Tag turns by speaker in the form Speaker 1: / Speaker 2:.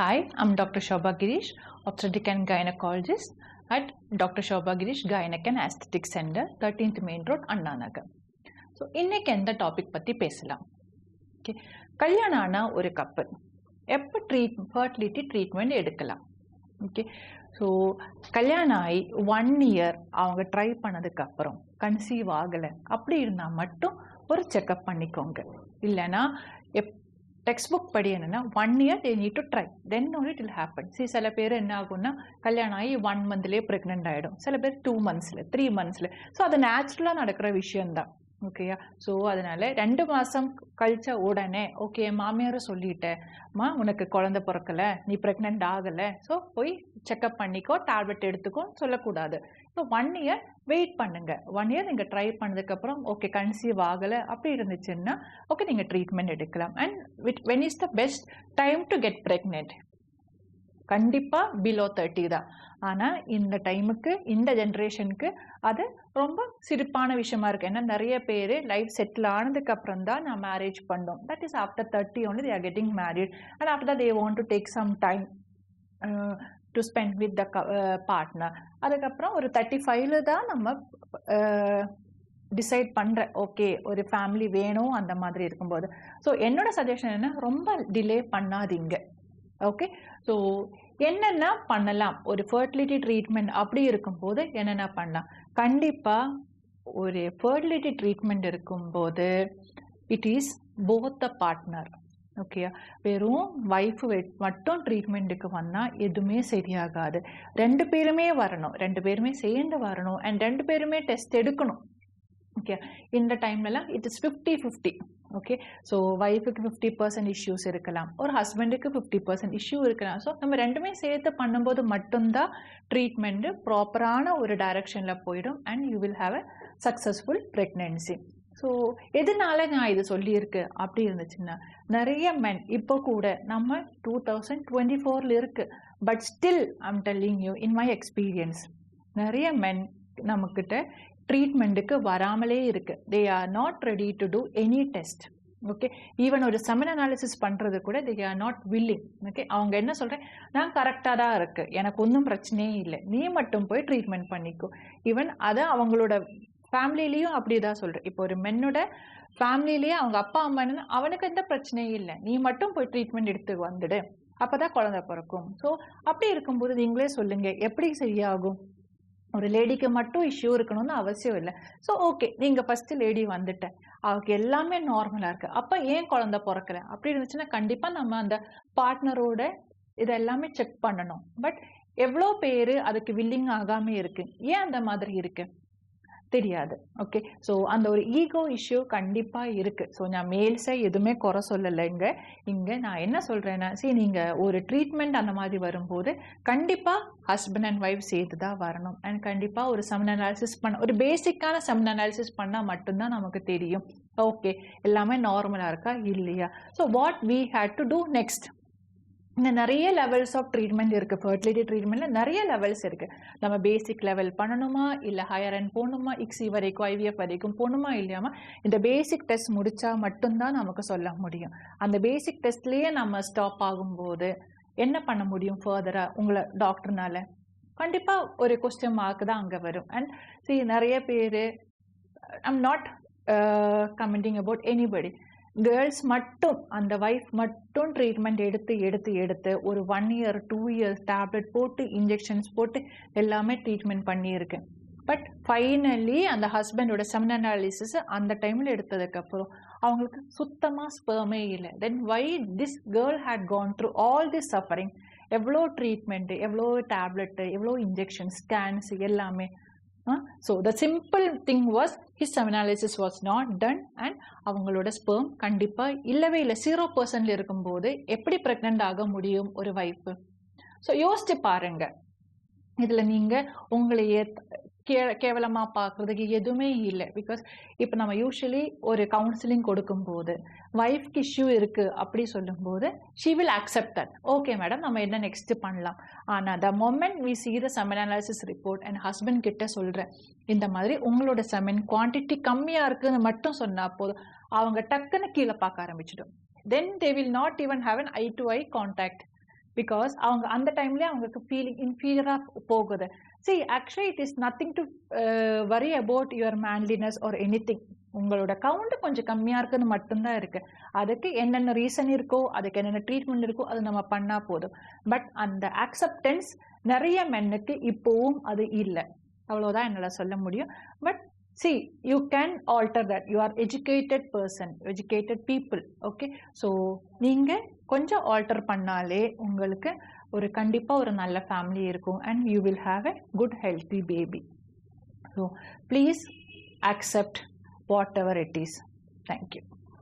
Speaker 1: Hi, I'm Dr. Shobha Girish, obstetric and gynecologist at Dr. Shobha Girish Gynec and Aesthetic Center, 13th Main Road, Anna Nagar so இன்னைக்கு எந்த topic பற்றி பேசலாம் okay கல்யாணம் ஆனால் ஒரு couple எப்போ treat fertility treatment எடுக்கலாம் okay so கல்யாணம் ஆகி ஒன் இயர் அவங்க ட்ரை பண்ணதுக்கப்புறம் கன்சீவ் ஆகலை அப்படி இருந்தால் மட்டும் ஒரு செக்கப் பண்ணிக்கோங்க இல்லைன்னா எப் டெக்ஸ்ட் புக் படி என்னன்னா one year they need to try then only it will happen see சில பேர் என்ன ஆகும்னா கல்யாணம் ஆகி ஒன் மந்த்லேயே ப்ரெக்னென்ட் ஆகிடும் சில பேர் டூ மந்த்ஸில் த்ரீ மந்த்ஸில் ஸோ அது நேச்சுரலாக நடக்கிற விஷயந்தான் ஓகேயா ஸோ அதனால ரெண்டு மாதம் கழிச்ச உடனே ஓகே மாமியாரை சொல்லிட்டேம்மா உனக்கு குழந்தை பிறக்கல நீ ப்ரெக்னென்ட் ஆகலை. ஸோ போய் செக்அப் பண்ணிக்கோ டேப்லெட் எடுத்துக்கோன்னு சொல்லக்கூடாது. ஸோ ஒன் இயர் வெயிட் பண்ணுங்க. ஒன் இயர் நீங்கள் ட்ரை பண்ணதுக்கப்புறம் ஓகே கன்சீவ் ஆகலை அப்படி இருந்துச்சுன்னா ஓகே நீங்கள் ட்ரீட்மெண்ட் எடுக்கலாம். And with when is the best time to get pregnant கண்டிப்பாக பிலோ தேர்ட்டி தான். ஆனால் இந்த டைமுக்கு இந்த ஜென்ரேஷனுக்கு அது ரொம்ப சிரிப்பான விஷயமா இருக்குது ஏன்னா நிறைய பேர் லைஃப் செட்டில் ஆனதுக்கு அப்புறம் தான் நான் மேரேஜ் பண்ணோம். That is after thirty only they are getting married and after they want to take some time to spend with the partner அதுக்கப்புறம் ஒரு தேர்ட்டி ஃபைவ்ல தான் நம்ம டிசைட் பண்ணுறேன் ஓகே ஒரு ஃபேமிலி வேணும் அந்த மாதிரி இருக்கும்போது. ஸோ என்னோட சஜஷன் என்ன ரொம்ப டிலே பண்ணாதீங்க. ஓகே ஸோ என்னென்ன பண்ணலாம்? ஒரு ஃபர்டிலிட்டி ட்ரீட்மெண்ட் அப்படி இருக்கும்போது என்னென்ன பண்ணலாம்? கண்டிப்பாக ஒரு ஃபர்டிலிட்டி ட்ரீட்மெண்ட் இருக்கும்போது it is both the partner okay வெறும் ஒய்ஃப் மட்டும் ட்ரீட்மெண்ட்டுக்கு வந்தால் எதுவுமே சரியாகாது. ரெண்டு பேருமே வரணும். ரெண்டு பேருமே சேர்ந்து வரணும். அண்ட் ரெண்டு பேருமே டெஸ்ட் எடுக்கணும். ஓகே இந்த டைம்லலாம் it is fifty fifty okay so ஒய்ஃபுக்கு ஃபிஃப்டி பர்சன்ட் இஷ்யூஸ் இருக்கலாம். ஒரு ஹஸ்பண்டுக்கு ஃபிஃப்டி பர்சன்ட் இஷ்யூ இருக்கலாம். ஸோ நம்ம ரெண்டுமே சேர்த்து பண்ணும்போது மட்டும்தான் ட்ரீட்மெண்ட்டு ப்ராப்பரான ஒரு டைரக்ஷனில் போயிடும் and you will have a successful pregnancy so எதனால நான் இது சொல்லியிருக்கு? அப்படி இருந்துச்சுன்னா நிறைய மென் இப்போ கூட நம்ம டூ தௌசண்ட் டுவெண்ட்டி ஃபோரில் இருக்குது but still I'm telling you in my experience நிறைய மென் நம்மக்கிட்ட ட்ரீட்மெண்ட்டுக்கு வராமலே இருக்கு. They are not ready to do any test okay even ஒரு செமன் அனாலிசிஸ் பண்ணுறது கூட they are not willing okay அவங்க என்ன சொல்கிறேன் நான் கரெக்டாக தான் இருக்கு. எனக்கு ஒன்றும் பிரச்சனையே இல்லை. நீ மட்டும் போய் ட்ரீட்மெண்ட் பண்ணிக்கோ. ஈவன் அதை அவங்களோட ஃபேமிலிலையும் அப்படி தான் சொல்கிறேன் இப்போ ஒரு மென்னோட ஃபேமிலிலேயே அவங்க அப்பா அம்மா என்ன அவனுக்கு எந்த பிரச்சனையும் இல்லை. நீ மட்டும் போய் ட்ரீட்மெண்ட் எடுத்து வந்துடு. அப்போ தான் குழந்தை பிறக்கும். ஸோ அப்படி இருக்கும்போது நீங்களே சொல்லுங்கள் எப்படி சரியாகும்? ஒரு லேடிக்கு மட்டும் இஷ்யூ இருக்கணும்னு அவசியம் இல்லை. ஸோ ஓகே நீங்கள் ஃபஸ்ட்டு லேடி வந்துட்டேன் அவருக்கு எல்லாமே நார்மலாக இருக்குது அப்போ ஏன் குழந்த பிறக்கல அப்படி இருந்துச்சுன்னா கண்டிப்பாக நம்ம அந்த பார்ட்னரோட இதை எல்லாமே செக் பண்ணணும். பட் எவ்வளோ பேர் அதுக்கு வில்லிங் ஆகாமல் இருக்கு? ஏன் அந்த மாதிரி இருக்குது தெரியாது. ஓகே ஸோ அந்த ஒரு ஈகோ இஷ்யூ கண்டிப்பாக இருக்குது ஸோ நான் மேல்ஸை எதுவுமே குறை சொல்லலை இங்கே. இங்கே நான் என்ன சொல்கிறேன்னா சரி நீங்கள் ஒரு ட்ரீட்மெண்ட் அந்த மாதிரி வரும்போது கண்டிப்பாக ஹஸ்பண்ட் அண்ட் ஒய்ஃப் சேர்த்து தான் வரணும். அண்ட் கண்டிப்பாக ஒரு செமன் அனாலிசிஸ் பண்ண ஒரு பேசிக்கான செமன் அனாலிசிஸ் பண்ணால் மட்டும்தான் நமக்கு தெரியும். ஓகே எல்லாமே நார்மலாக இருக்கா? இல்லையா? So what we have to do next நிறைய லெவல்ஸ் ஆஃப் ட்ரீட்மெண்ட் இருக்குது ஃபர்டிலிட்டி ட்ரீட்மெண்ட்டில் நிறைய லெவல்ஸ் இருக்குது நம்ம பேசிக் லெவல் பண்ணணுமா? இல்லை ஹையர் அண்ட் போகணுமா? இக்ஸி வரைக்கும் ஐவிஎஃப் வரைக்கும் போகணுமா? இல்லையாமா இந்த பேசிக் டெஸ்ட் முடித்தா மட்டும்தான் நமக்கு சொல்ல முடியும். அந்த பேசிக் டெஸ்ட்லேயே நம்ம ஸ்டாப் ஆகும்போது என்ன பண்ண முடியும் ஃபர்தராக உங்களை டாக்டர்னால கண்டிப்பாக ஒரு கொஸ்டின் மார்க் தான் அங்கே வரும். அண்ட் சி நிறைய பேர் I'm not commenting about anybody girls மட்டும் அந்த ஒய்ஃப் மட்டும் ட்ரீட்மெண்ட் எடுத்து எடுத்து எடுத்து ஒரு one year two years tablet போட்டு இன்ஜெக்ஷன்ஸ் போட்டு எல்லாமே ட்ரீட்மெண்ட் பண்ணியிருக்கேன் பட் ஃபைனலி அந்த ஹஸ்பண்டோட செமன் அனாலிசிஸ் அந்த டைமில் எடுத்ததுக்கப்புறம் அவங்களுக்கு சுத்தமாக ஸ்பெர்மே இல்லை. Then why this girl had gone through all this suffering எவ்வளோ ட்ரீட்மெண்ட்டு எவ்வளோ டேப்லெட்டு எவ்வளோ இன்ஜெக்ஷன் ஸ்கேன்ஸ் எல்லாமே so the simple thing was his analysis was not done and அவங்களோட ஸ்பெர்ம் கண்டிப்பாக இல்லவே இல்லை. ஜீரோ பர்சன்ட்ல இருக்கும்போது எப்படி ப்ரெக்னென்ட் ஆக முடியும் ஒரு ஒய்ஃபு ஸோ யோசிச்சு பாருங்க. இதில் நீங்கள் உங்களையே கே கேவலமாக பார்க்குறதுக்கு எதுவுமே இல்லை. பிகாஸ் இப்போ நம்ம யூஸ்வலி ஒரு கவுன்சிலிங் கொடுக்கும்போது ஒய்ஃப்க்கு இஷ்யூ இருக்குது அப்படி சொல்லும்போது she will accept that okay madam நம்ம என்ன நெக்ஸ்ட்டு பண்ணலாம்? ஆனால் the moment we see the semen analysis report and husband கிட்ட சொல்கிறேன் இந்த மாதிரி உங்களோட செமன் குவான்டிட்டி கம்மியாக இருக்குதுன்னு மட்டும் சொன்னால் போதும் அவங்க டக்குன்னு கீழே பார்க்க ஆரம்பிச்சிடும். Then they will not even have an eye to eye contact because அவங்க அந்த டைம்லேயே அவங்களுக்கு ஃபீலிங் இன்ஃபீரியராக போகுது. See, actually it is nothing to uh, worry about manliness or or anything. உங்களோட கவுண்ட் கொஞ்சம் கம்மியாக இருக்குன்னு மட்டும்தான் இருக்கு. அதுக்கு என்னென்ன ரீசன் இருக்கோ அதுக்கு என்னென்ன ட்ரீட்மெண்ட் இருக்கோ அது நம்ம பண்ணால் போதும். பட் அந்த அக்செப்டன்ஸ் நிறைய மென்னுக்கு இப்போவும் அது இல்லை. அவ்வளோதான் என்னால் சொல்ல முடியும். But see you can alter that you are educated person educated people okay so நீங்கள் கொஞ்சம் ஆல்டர் பண்ணாலே உங்களுக்கு ஒரு கண்டிப்பாக ஒரு நல்ல ஃபேமிலி இருக்கும் and you will have a good healthy baby so please accept whatever it is thank you